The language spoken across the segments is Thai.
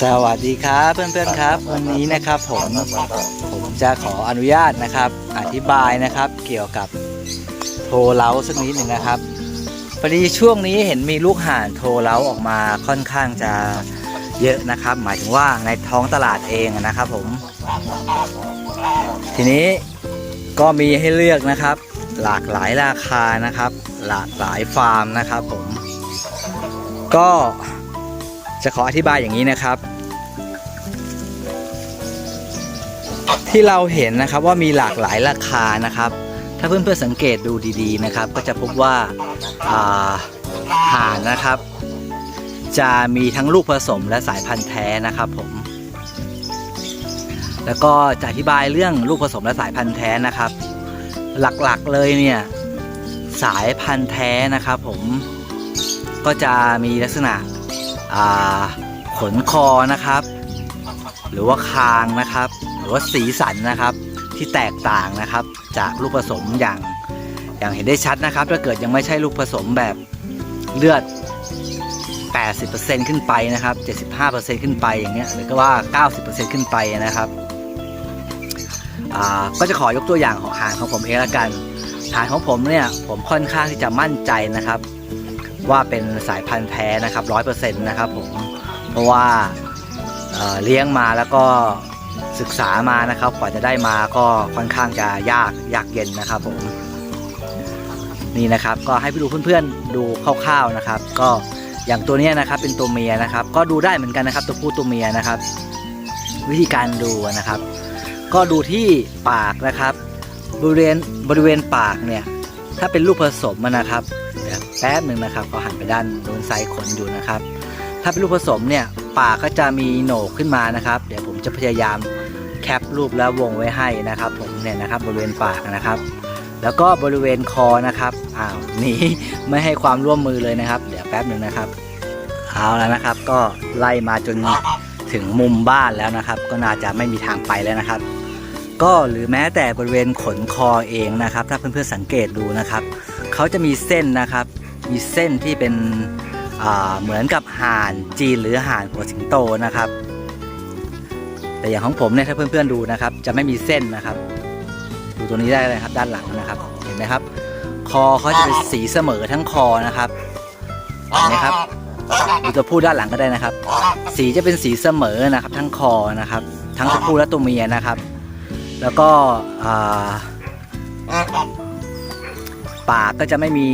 สวัสดีครับเพื่อนๆครับ วันนี้นะครับผมผมจะขออนุญาตนะครับ อธิบายนะครับเกี่ยวกับโทรเล้าสักนิดหนึ่งนะครับพอดีช่วงนี้เห็นมีลูกห่านโทรเล้าออกมาค่อนข้างจะเยอะนะครับ หมายถึงว่าในท้องตลาดเองนะครับผม ทีนี้ก็มีให้เลือกนะครับ หลากหลายราคานะครับ หลากหลายฟาร์มนะครับผม ก็ จะขออธิบายอย่างนี้นะครับ ที่เราเห็นนะครับว่ามีหลากหลายราคานะครับ ถ้าเพื่อนๆสังเกตดูดีๆนะครับ ก็จะพบว่าห่านนะครับ จะมีทั้งลูกผสมและสายพันธุ์แท้นะครับผมแล้วก็จะอธิบายเรื่องลูกผสมและสายพันธุ์แท้นะครับ หลักๆเลยเนี่ยสายพันธุ์แท้นะครับ ผมก็จะมีลักษณะ ขนคอนะครับ หรือว่าคางนะครับ หรือว่าสีสันนะครับที่แตกต่างนะครับ จากลูกผสมอย่างอย่างเห็นได้ชัดนะครับ ถ้าเกิดยังไม่ใช่ลูกผสมแบบเลือด 80%ขึ้นไปนะครับ 75%ขึ้นไปอย่างเงี้ยหรือก็ว่า 90%ขึ้นไปนะครับก็จะขอยกตัวอย่างของหางของผมเองละกันหางของผมเนี่ยผมค่อนข้างที่จะมั่นใจนะครับ ว่าเป็นสายพันธุ์แท้นะครับร้อยเปอร์เซ็นต์นะครับผมเพราะว่าเเลี้ยงมาแล้วก็ศึกษามานะครับกว่าจะได้มาก็ค่อนข้างจะยากยากเย็นนะครับผมนี่นะครับก็ให้ไปดูเพื่อนๆดูคร่าวๆนะครับ ก็อย่างตัวนี้นะครับเป็นตัวเมียนะครับ ก็ดูได้เหมือนกันนะครับตัวผู้ตัวเมียนะครับ วิธีการดูนะครับ ก็ดูที่ปากนะครับ บริเวณบริเวณปากเนี่ยถ้าเป็นลูกผสมนะครับเดี๋ยว แป๊บหนึ่งนะครับก็หันไปด้านโดนไซขนอยู่นะครับ ถ้าเป็นลูกผสมเนี่ยปากก็จะมีโหนกขึ้นมานะครับ เดี๋ยวผมจะพยายามแคปรูปแล้ววงไว้ให้นะครับ ผมเนี่ยนะครับบริเวณปากนะครับ แล้วก็บริเวณคอนะครับอ้าวหนี่ไม่ให้ความร่วมมือเลยนะครับ เดี๋ยวแป๊บหนึ่งนะครับเอาแล้วนะครับ ก็ไล่มาจนถึงมุมบ้านแล้วนะครับ ก็น่าจะไม่มีทางไปแล้วนะครับ ก็หรือแม้แต่บริเวณขนคอเองนะครับ ถ้าเพื่อนๆสังเกตดูนะครับเขาจะมีเส้นนะครับ มีเส้นที่เป็นเหมือนกับห่านจีนหรือห่านหัวสิงโตนะครับ แต่อย่างของผมเนี่ยถ้าเพื่อนๆดูนะครับ จะไม่มีเส้นนะครับ ดูตัวนี้ได้เลยครับด้านหลังนะครับ เห็นไหมครับ คอเขาจะเป็นสีเสมอทั้งคอนะครับเห็นไหมครับดูตัวผู้ด้านหลังก็ได้นะครับ สีจะเป็นสีเสมอนะครับ ทั้งคอนะครับ ทั้งตัวผู้และตัวเมียนะครับ แล้วก็ปากก็จะไม่มี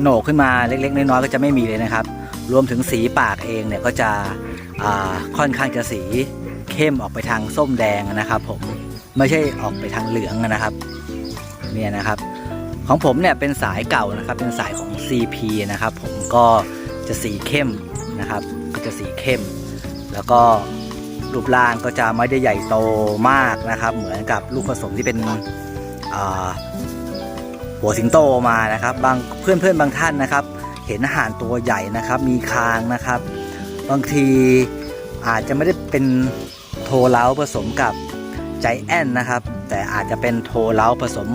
โหนกขึ้นมาเล็กๆ น้อยๆก็จะไม่มีเลยนะครับ รวมถึงสีปากเองเนี่ยก็จะค่อนข้างจะสีเข้มออกไปทางส้มแดงนะครับ ผมไม่ใช่ออกไปทางเหลืองนะครับเนี่ยนะครับ ของผมเนี่ยเป็นสายเก่านะครับ เป็นสายของ CP นะครับ ผมก็จะสีเข้มนะครับ ก็จะสีเข้ม แล้วก็รูปร่างก็จะไม่ได้ใหญ่โตมากนะครับ เหมือนกับลูกผสมที่เป็น หัวสิงโตมานะครับ บางเพื่อนเพื่อนๆบางท่านนะครับ เห็นอาหารตัวใหญ่นะครับ มีคางนะครับ บางทีอาจจะไม่ได้เป็นโทเล้าผสมกับใจแอนนะครับ แต่อาจจะเป็นโทเล้าผสม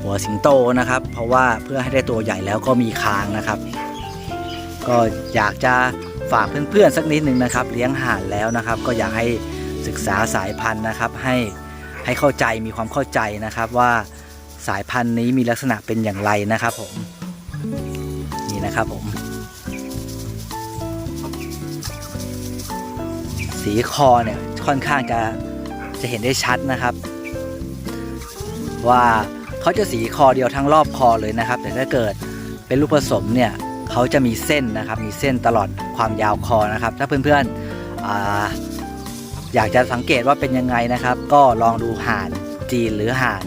หัวสิงโตนะครับ เพราะว่าเพื่อให้ได้ตัวใหญ่แล้วก็มีคางนะครับ ก็อยากจะฝากเพื่อนๆสักนิดหนึ่งนะครับ เลี้ยงห่านแล้วนะครับ ก็อยากให้ศึกษาสายพันธุ์นะครับ ให้ให้เข้าใจมีความเข้าใจนะครับว่า สายพันธุ์นี้มีลักษณะเป็นอย่างไรนะครับผม นี่นะครับผม สีคอเนี่ยค่อนข้างจะจะเห็นได้ชัดนะครับ ว่าเขาจะสีคอเดียวทั้งรอบคอเลยนะครับ แต่ถ้าเกิดเป็นลูกผสมเนี่ยเขาจะมีเส้นนะครับ มีเส้นตลอดความยาวคอนะครับ ถ้าเพื่อนๆออยากจะสังเกตว่าเป็นยังไงนะครับ ก็ลองดูห่านจีนหรือห่าน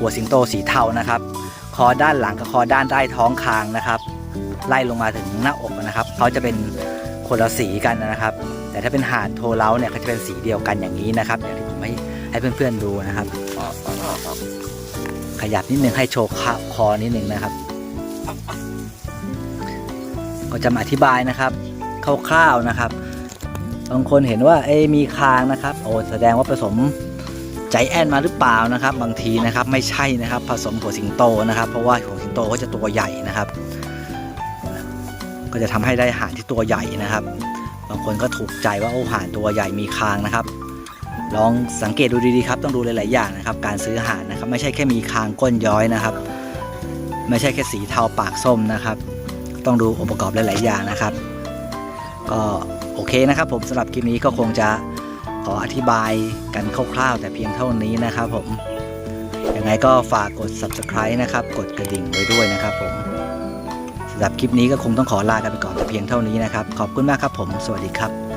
หัวสิงโตสีเทานะครับ คอด้านหลังกับคอด้านใต้ท้องคางนะครับ ไล่ลงมาถึงหน้าอกนะครับเขาจะเป็นคนละสีกันนะครับ แต่ถ้าเป็นห่านโทเล้าเนี่ยเขาจะเป็นสีเดียวกันอย่างนี้นะครับอย่างที่ผมให้ให้เพื่อนๆดูนะครับ ขยับนิดนึงให้โชว์ขาคอนิดนึงนะครับ ก็จะมาอธิบายนะครับคร่าวๆนะครับบางคนเห็นว่าเอ้มีคางนะครับ โอ้แสดงว่าผสม ใจแอนมาหรือเปล่านะครับ บางทีนะครับไม่ใช่นะครับผสมหัวสิงโตนะครับ เพราะว่าหัวสิงโตก็จะตัวใหญ่นะครับ ก็จะทำให้ได้ห่านที่ตัวใหญ่นะครับ บางคนก็ถูกใจว่าโอ้ห่านตัวใหญ่มีคางนะครับ ลองสังเกตดูดีๆครับต้องดูหลายๆอย่างนะครับ การซื้อห่านนะครับ ไม่ใช่แค่มีคางก้นย้อยนะครับ ไม่ใช่แค่สีเทาปากส้มนะครับ ต้องดูองค์ประกอบหลายๆอย่างนะครับ ก็โอเคนะครับ ผมสำหรับคลิปนี้ก็คงจะ ขออธิบายกันคร่าวๆ แต่เพียงเท่านี้นะครับผมยังไงก็ฝากกด subscribe นะครับ กดกระดิ่งไว้ด้วยนะครับผมสำหรับคลิปนี้ก็คงต้องขอลากันไปก่อนแต่เพียงเท่านี้นะครับ ขอบคุณมากครับผม สวัสดีครับ